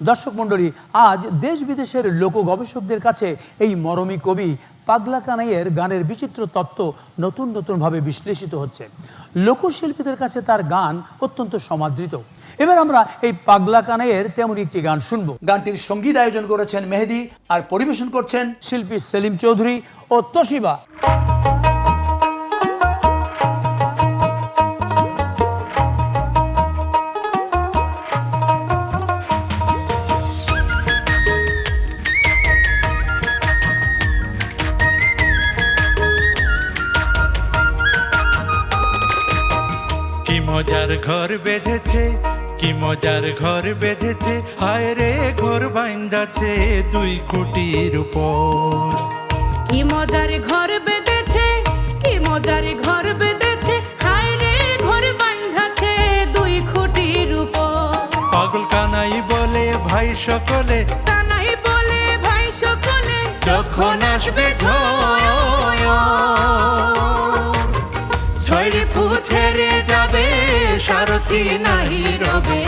দর্শক মণ্ডলী আজ দেশ বিদেশের লোক গবেষকদের কাছে এই মরমী কবি পাগলা কানাইয়ের গানের বিচিত্র তত্ত্ব নতুন নতুনভাবে বিশ্লেষিত হচ্ছে। লোকশিল্পীদের কাছে তার গান অত্যন্ত সমাদৃত। এবার আমরা এই পাগলা কানাইয়ের তেমন একটি গান শুনব। গানটির সংগীত আয়োজন করেছেন মেহেদি আর পরিবেশন করছেন শিল্পী সেলিম চৌধুরী ও তোশিবা। মজার ঘর বেঁধেছে? কি মজার ঘর বেঁধেছে? হায় রে ঘর বাইন্দাছে দুই খুঁটির উপর। কি মজার ঘর বেঁধেছে? কি মজার ঘর বেঁধেছে? হায় রে ঘর বাঁধাছে দুই খুঁটির উপর। পাগল কানাই বলে ভাই সকলে। কানাই বলে ভাই সকলে যখন আসবে ঝড়। ছয়রি পুছেরে যাবে সারথি নাহি রবে।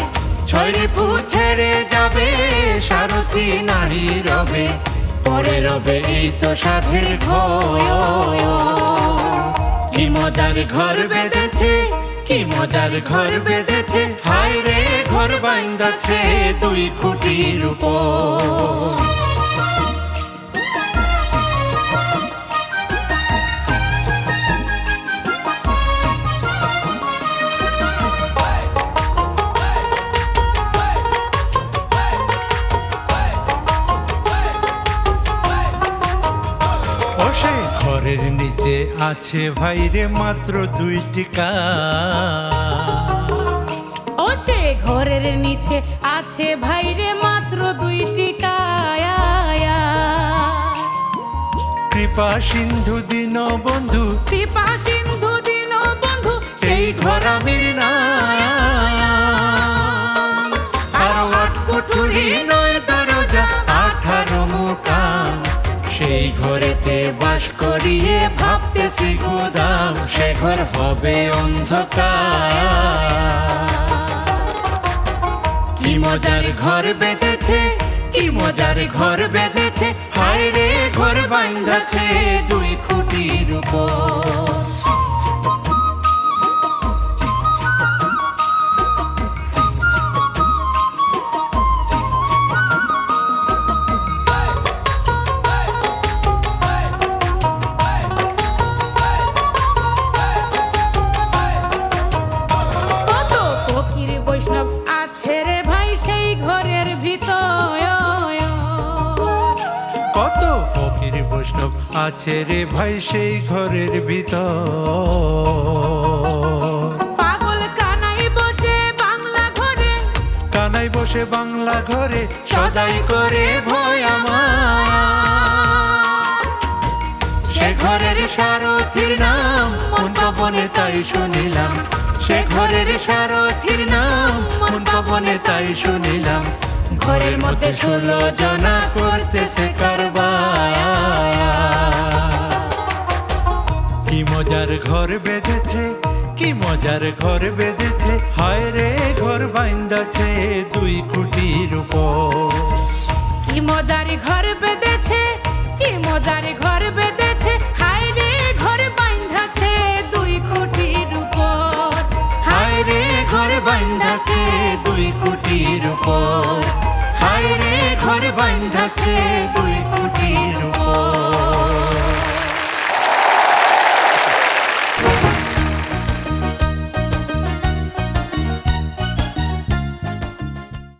ছয়রি পুছেরে যাবে, সারথি নাহি রবে। পরে রবে এই তো সাধের কি মজার ঘর বেঁধেছে, কি মজার ঘর বেঁধেছে। হায় রে ঘর বাইন্দাছে দুই খুঁটির উপর। ঘরের আছে ভাইরে মাত্র দুইটি কাঠ ও সে ঘরের নিচে আছে ভাইরে মাত্র দুইটি কায়া। কৃপা সিন্ধু দিন বন্ধু। কৃপা সিন্ধু দিন বন্ধু সেই ঘর আমির না আর আট কুঠুরি নয়। বাস করিয়ে ভাবতেছি গুদাম, সে ঘর হবে অন্ধকার। কি মজার ঘর বেঁধেছে, কি মজার ঘর বেঁধেছে হায় রে ঘর বাঁধাছে দুই খুঁটির উপর। কত ফকির বৈষ্ণব আছে রে ভাই সেই ঘরের ভিতর? পাগল কানাই বসে বাংলা ঘরে। কানাই বসে বাংলা ঘরে সদাই করে ভয় আমার। সে ঘরের সারথির নাম মন পবনে তাই শুনিলাম। সে ঘরের সারথির নাম মন পবনে তাই শুনিলাম। ঘরের মধ্যে ষোলো জনা করতেছে কারবার কি মজার ঘর বেঁধেছে, কি মজার ঘর বেঁধেছে, হায় রে ঘর বাইন্দাছে দুই খুঁটির উপর। কি মজারি ঘর বেঁধেছে, কি মজারি ঘর বেঁধেছে, হায় রে ঘর বাঁধাছে দুই খুঁটির উপর। হায় রে ঘর বাইন্দাছে দুই খুঁটির উপর। হায় রে ঘর বাইন্দাছে